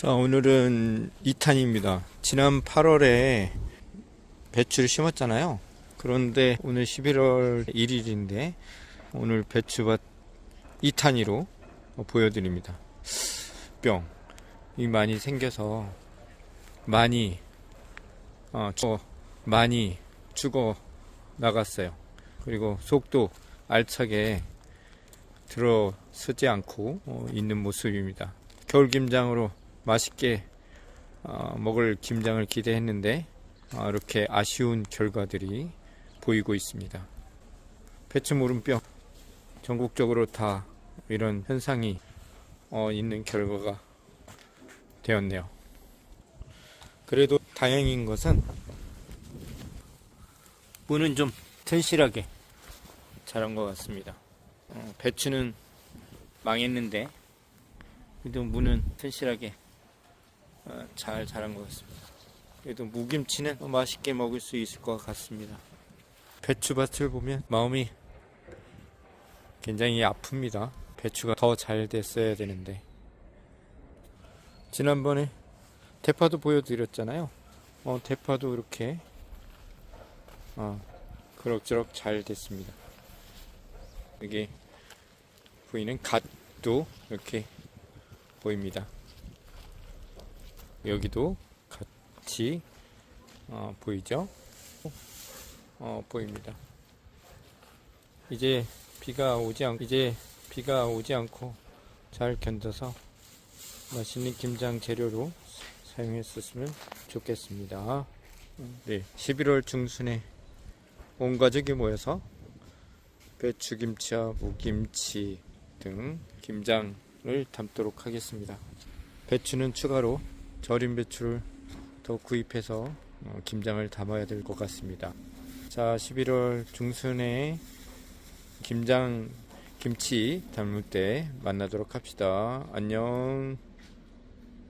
자, 오늘은 2탄입니다. 지난 8월에 배추를 심었잖아요. 그런데 오늘 11월 1일인데 오늘 배추밭 2탄이로 보여드립니다. 뿅. 이 많이 생겨서 많이 어, 죽어, 많이 죽어 나갔어요. 그리고 속도 알차게 들어서지 않고 어, 있는 모습입니다. 겨울 김장으로 맛있게 어, 먹을 김장을 기대했는데 어, 이렇게 아쉬운 결과들이 보이고 있습니다. 배추 무름병 전국적으로 다 이런 현상이 어, 있는 결과가 되었네요. 그래도 다행인 것은 무는 좀 튼실하게 자란 것 같습니다. 어, 배추는 망했는데 그래도 무는 튼실하게 어, 잘 자란 것 같습니다. 그래도 무김치는 맛있게 먹을 수 있을 것 같습니다. 배추밭을 보면 마음이 굉장히 아픕니다. 배추가 더 잘 됐어야 되는데 지난번에 대파도 보여드렸잖아요. 어, 대파도 이렇게 어, 그럭저럭 잘 됐습니다. 여기 보이는 갓도 이렇게 보입니다. 여기도 같이 어, 보이죠? 어, 보입니다. 이제 비가 오지 않 이제 비가 오지 않고 잘 견뎌서 맛있는 김장 재료로 사용했었으면 좋겠습니다. 네, 11월 중순에 온 가족이 모여서 배추김치와 무김치 등 김장을 담도록 하겠습니다. 배추는 추가로 절임 배추를 더 구입해서 어, 김장을 담아야 될 것 같습니다. 자, 11월 중순에 김장 김치 담을 때 만나도록 합시다. 안녕.